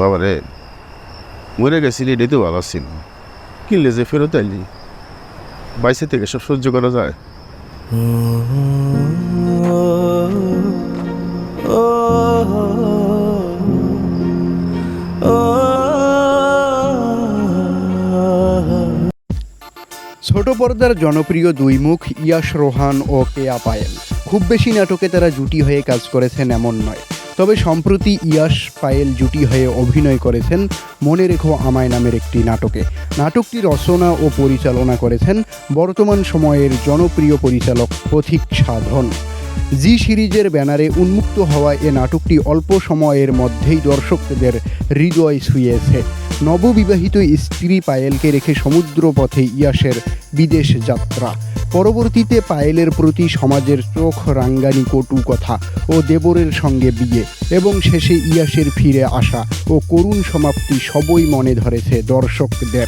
বাবা রে মরে গেছিলি এটাই তো ভালো ছিল কিনলে যে ফেরত আইলি, বাইসে থেকে সব সহ্য করা যায়। ছোট পর্দার জনপ্রিয় দুই মুখ, ইয়াশ রোহান ও কেয়া পায়েল। খুব বেশি নাটকে তারা জুটি হয়ে কাজ করেছেন, এমন নয়। তবে সম্প্রতি ইয়াশ পায়েল জুটি হয়ে অভিনয় করেছেন মনে রেখো আমায় নামের একটি নাটকে। নাটকটি রচনা ও পরিচালনা করেছেন বর্তমান সময়ের জনপ্রিয় পরিচালক পথিক সাধন। জি সিরিজের ব্যানারে উন্মুক্ত হওয়া এ নাটকটি অল্প সময়ের মধ্যেই দর্শকদের হৃদয় ছুঁয়েছে। নববিবাহিত স্ত্রী পায়েলকে রেখে সমুদ্র পথে ইয়াসের বিদেশ যাত্রা। পরবর্তীতে পায়েলের প্রতি সমাজের চোখ রাঙ্গানি কটু কথা ও দেবরের সঙ্গে বিয়ে এবং শেষে ইয়াসের ফিরে আসা ও করুণ সমাপ্তি সবই মনে ধরেছে দর্শকদের।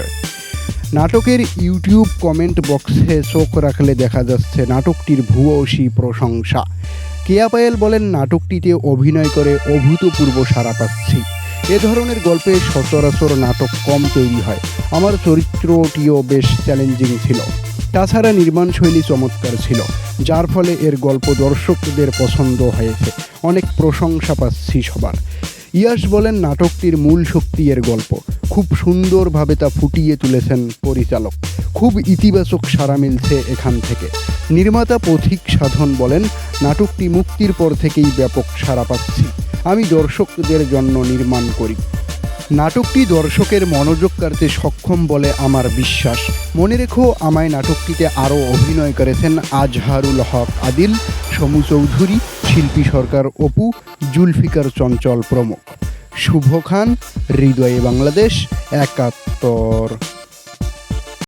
নাটকের ইউটিউব কমেন্ট বক্সে চোখ রাখলে দেখা যাচ্ছে নাটকটির ভূয়সী প্রশংসা। কেয়া পায়েল বলেন, নাটকটিতে অভিনয় করে অভূতপূর্ব সাড়া পাচ্ছি। এ ধরনের গল্পে সচরাচর নাটক কম তৈরি হয়। আমার চরিত্রটিও বেশ চ্যালেঞ্জিং ছিল। তাছাড়া নির্মাণশৈলী চমৎকার ছিল, যার ফলে এর গল্প দর্শকদের পছন্দ হয়েছে। অনেক প্রশংসা পাচ্ছি সবার। ইয়াস বলেন, নাটকটির মূল শক্তি এর গল্প। খুব সুন্দরভাবে তা ফুটিয়ে তুলেছেন পরিচালক। খুব ইতিবাচক সাড়া মিলছে এখান থেকে। নির্মাতা পথিক সাধন বলেন, নাটকটি মুক্তির পর থেকেই ব্যাপক সাড়া পাচ্ছি। আমি দর্শকদের জন্য নির্মাণ করি। নাটকটি দর্শকের মনোযোগ কাড়তে সক্ষম বলে আমার বিশ্বাস। মনে রেখো, আমায় নাটকটিতে আরও অভিনয় করেছেন আজহারুল হক আদিল, সমু চৌধুরী, শিল্পী সরকার অপু, জুলফিকার চঞ্চল প্রমুখ। শুভ খান, হৃদয়ে বাংলাদেশ, একাত্তর।